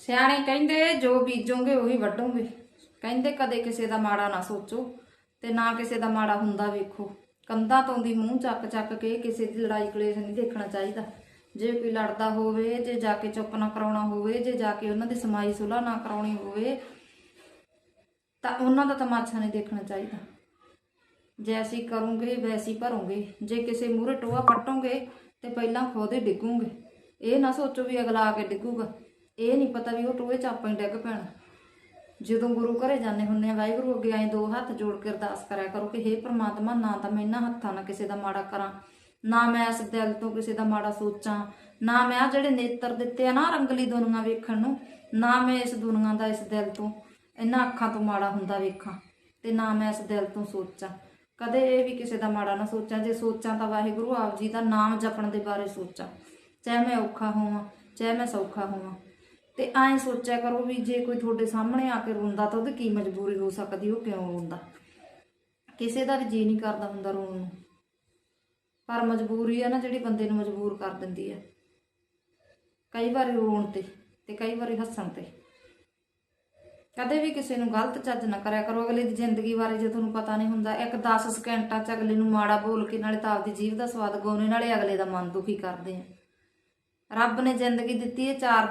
ਸਿਆਣੇ ਕਹਿੰਦੇ ਜੋ ਬੀਜੋਗੇ ਉਹੀ ਵੱਢੋਗੇ। ਕਹਿੰਦੇ ਕਦੇ ਕਿਸੇ ਦਾ ਮਾੜਾ ਨਾ ਸੋਚੋ ਤੇ ਨਾ ਕਿਸੇ ਦਾ ਮਾੜਾ ਹੁੰਦਾ ਵੇਖੋ। ਕੰਧਾਂ ਤੋਂ ਦੀ ਮੂੰਹ ਚੱਕ ਚੱਕ ਕੇ ਕਿਸੇ ਦੀ ਲੜਾਈ ਕਲੇਸ਼ ਨਹੀਂ ਦੇਖਣਾ ਚਾਹੀਦਾ। ਜੇ ਕੋਈ ਲੜਦਾ ਹੋਵੇ, ਜੇ ਜਾ ਕੇ ਚੁੱਪ ਨਾ ਕਰਾਉਣਾ ਹੋਵੇ, ਜੇ ਜਾ ਕੇ ਉਹਨਾਂ ਦੀ ਸਮਾਈ ਸੁਲ੍ਹਾ ਨਾ ਕਰਾਉਣੀ ਹੋਵੇ, ਤਾਂ ਉਹਨਾਂ ਦਾ ਤਮਾਸ਼ਾ ਨਹੀਂ ਦੇਖਣਾ ਚਾਹੀਦਾ। ਜੈਸੀ ਕਰੋਗੇ, ਵੈਸੀ ਭਰੋਗੇ। ਜੇ ਕਿਸੇ ਮੂਹਰੇ ਟੋਆ ਪੱਟੋਗੇ, ਤੇ ਪਹਿਲਾਂ ਖੁਦ ਹੀ ਡਿੱਗੋਗੇ। ਇਹ ਨਾ ਸੋਚੋ ਵੀ ਅਗਲਾ ਆ ਕੇ ਡਿੱਗੂਗਾ। ਇਹ ਨਹੀਂ ਪਤਾ ਵੀ ਉਹ ਟੋਏ ਚ ਆਪਾਂ ਹੀ ਡਿੱਗ ਪੈਣ। ਜਦੋਂ ਗੁਰੂ ਘਰੇ ਜਾਂਦੇ ਹੁੰਨੇ ਆ, ਵਾਹਿਗੁਰੂ ਅੱਗੇ ਆਏ, ਦੋ ਹੱਥ ਜੋੜ ਕੇ ਅਰਦਾਸ ਕਰਿਆ ਕਰੋ ਕਿ हे ਪ੍ਰਮਾਤਮਾ, ਨਾ ਤਾਂ ਮੈਂ ਇਹਨਾਂ ਹੱਥਾਂ ਨਾਲ ਕਿਸੇ ਦਾ ਮਾੜਾ ਕਰਾਂ, ਨਾ ਮੈਂ ਇਸ ਦਿਲ ਤੋਂ ਕਿਸੇ ਦਾ ਮਾੜਾ ਸੋਚਾਂ, ਨਾ ਮੈਂ ਆ ਜਿਹੜੇ ਨੇਤਰ ਦਿੱਤੇ ਆ ਨਾ ਰੰਗਲੀ ਦੁਨੀਆ ਵੇਖਣ ਨੂੰ, ਨਾ ਮੈਂ ਇਸ ਦੁਨੀਆ ਦਾ ਇਸ ਦਿਲ ਤੋਂ, ਇਹਨਾਂ ਅੱਖਾਂ ਤੋਂ ਮਾੜਾ ਹੁੰਦਾ ਵੇਖਾਂ ਤੇ ਨਾ ਮੈਂ ਇਸ ਦਿਲ ਤੋਂ ਸੋਚਾਂ। ਕਦੇ ਇਹ ਵੀ ਕਿਸੇ ਦਾ ਮਾੜਾ ਨਾ ਸੋਚਾਂ, ਜੇ ਸੋਚਾਂ ਤਾਂ ਵਾਹਿਗੁਰੂ ਆਪ ਜੀ ਦਾ ਨਾਮ ਜਪਣ ਦੇ ਬਾਰੇ ਸੋਚਾਂ, ਚਾਹੇ ਮੈਂ ਔਖਾ ਹੋਵਾਂ, ਚਾਹੇ ਮੈਂ ਸੌਖਾ ਹੋਵਾਂ। ਤੇ ਐਂ ਸੋਚਿਆ ਕਰੋ ਵੀ ਜੇ ਕੋਈ ਤੁਹਾਡੇ ਸਾਹਮਣੇ ਆ ਕੇ ਰੋਂਦਾ ਤਾਂ ਉਹਦੀ ਕੀ ਮਜਬੂਰੀ ਹੋ ਸਕਦੀ, ਉਹ ਕਿਉਂ ਰੋਂਦਾ? ਕਿਸੇ ਦਾ ਵੀ ਜੀ ਨਹੀਂ ਕਰਦਾ ਹੁੰਦਾ ਰੋਣ ਨੂੰ। ਪਰ ਮਜਬੂਰੀ ਆ ਨਾ ਜਿਹੜੀ ਬੰਦੇ ਨੂੰ ਮਜਬੂਰ ਕਰ ਦਿੰਦੀ ਹੈ ਕਈ ਵਾਰੀ ਰੋਣ ਤੇ ਤੇ ਕਈ ਵਾਰੀ ਹੱਸਣ ਤੇ। ਕਦੇ ਵੀ ਕਿਸੇ ਨੂੰ ਗਲਤ ਚੱਜ ਨਾ ਕਰਿਆ ਕਰੋ, ਅਗਲੇ ਦੀ ਜ਼ਿੰਦਗੀ ਬਾਰੇ ਜੇ ਤੁਹਾਨੂੰ ਪਤਾ ਨਹੀਂ ਹੁੰਦਾ, ਇੱਕ 10 ਸਕਿੰਟਾਂ ਚ ਅਗਲੇ ਨੂੰ ਮਾੜਾ ਬੋਲ ਕੇ ਨਾਲੇ ਤਾਂ ਆਪਦੀ ਜੀਭ ਦਾ ਸਵਾਦ ਗਾਉਣੇ ਨਾਲੇ ਅਗਲੇ ਦਾ ਮਨ ਦੁਖੀ ਕਰਦੇ ਆ। ਰੱਬ ਨੇ ਜ਼ਿੰਦਗੀ ਦਿੱਤੀ ਹੈ ਚਾਰ